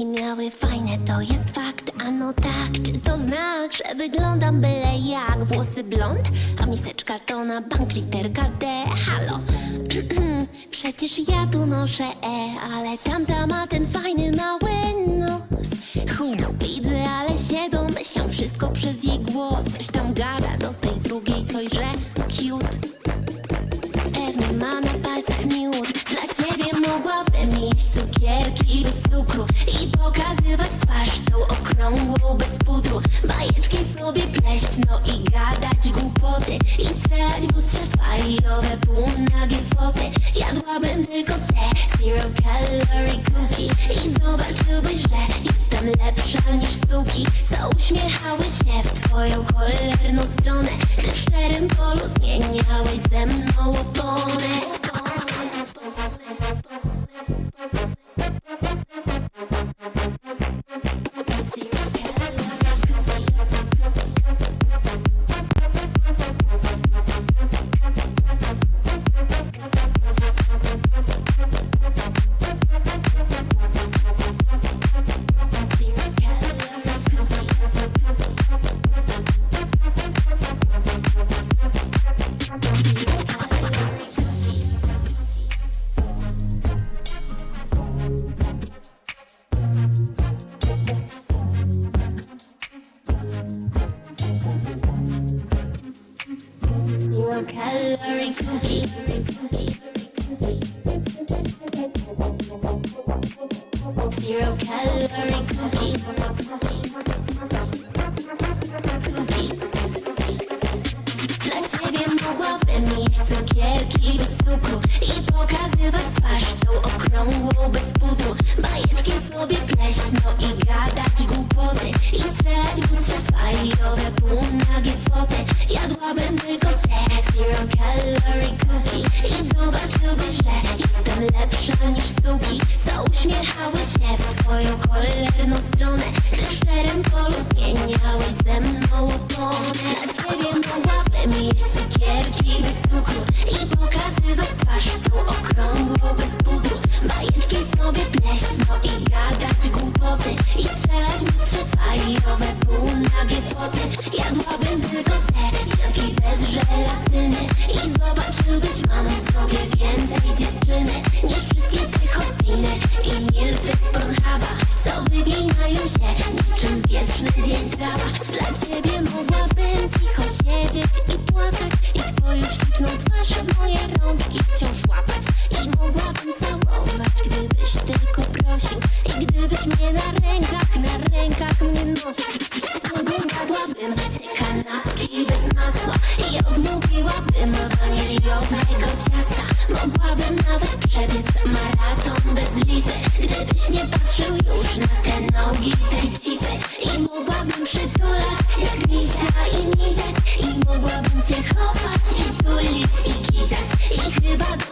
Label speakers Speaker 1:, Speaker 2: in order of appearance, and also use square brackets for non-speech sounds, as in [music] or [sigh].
Speaker 1: Policzki miały fajne, to jest fakt, ano tak Czy to znak, że wyglądam byle jak? Włosy blond, a miseczka to na bank literka D. Halo, [clears throat] przecież ja tu noszę E Ale tamta ma ten fajny mały nos. Hum, widzę, ale się domyślam. Wszystko przez jej głos. Coś tam gada do tej drugiej, coś, że cute. Pewnie ma na palcach miód. Dla ciebie mogłabym jeść cukierki bez cukru I pokazywać twarz tą okrągłą bez pudru. Bajeczki sobie pleść, no i gadać głupoty I strzelać w lustrze fajowe półnagie foty. Jadłabym tylko te zero calorie cookie I zobaczyłbyś, że jestem lepsza niż suki. Co uśmiechały się w twoją cholerną stronę Gdy w szczerym polu zmieniałeś ze mną oponę Cookie. Cookie. Cookie. Dla ciebie mogłabym jeść cukierki bez cukru I pokazywać twarz tą okrągłą bez pudru Bajeczki sobie pleść, no i gadać głupoty I strzelać w fajowe półnagie Jadłabym że jestem lepsza niż suki Co uśmiechały się w twoją cholerną stronę. Gdy w szczerym polu zmieniałeś ze mną oponę Dla ciebie mogłabym jeść cukierki ciebie mogłabym mogłabym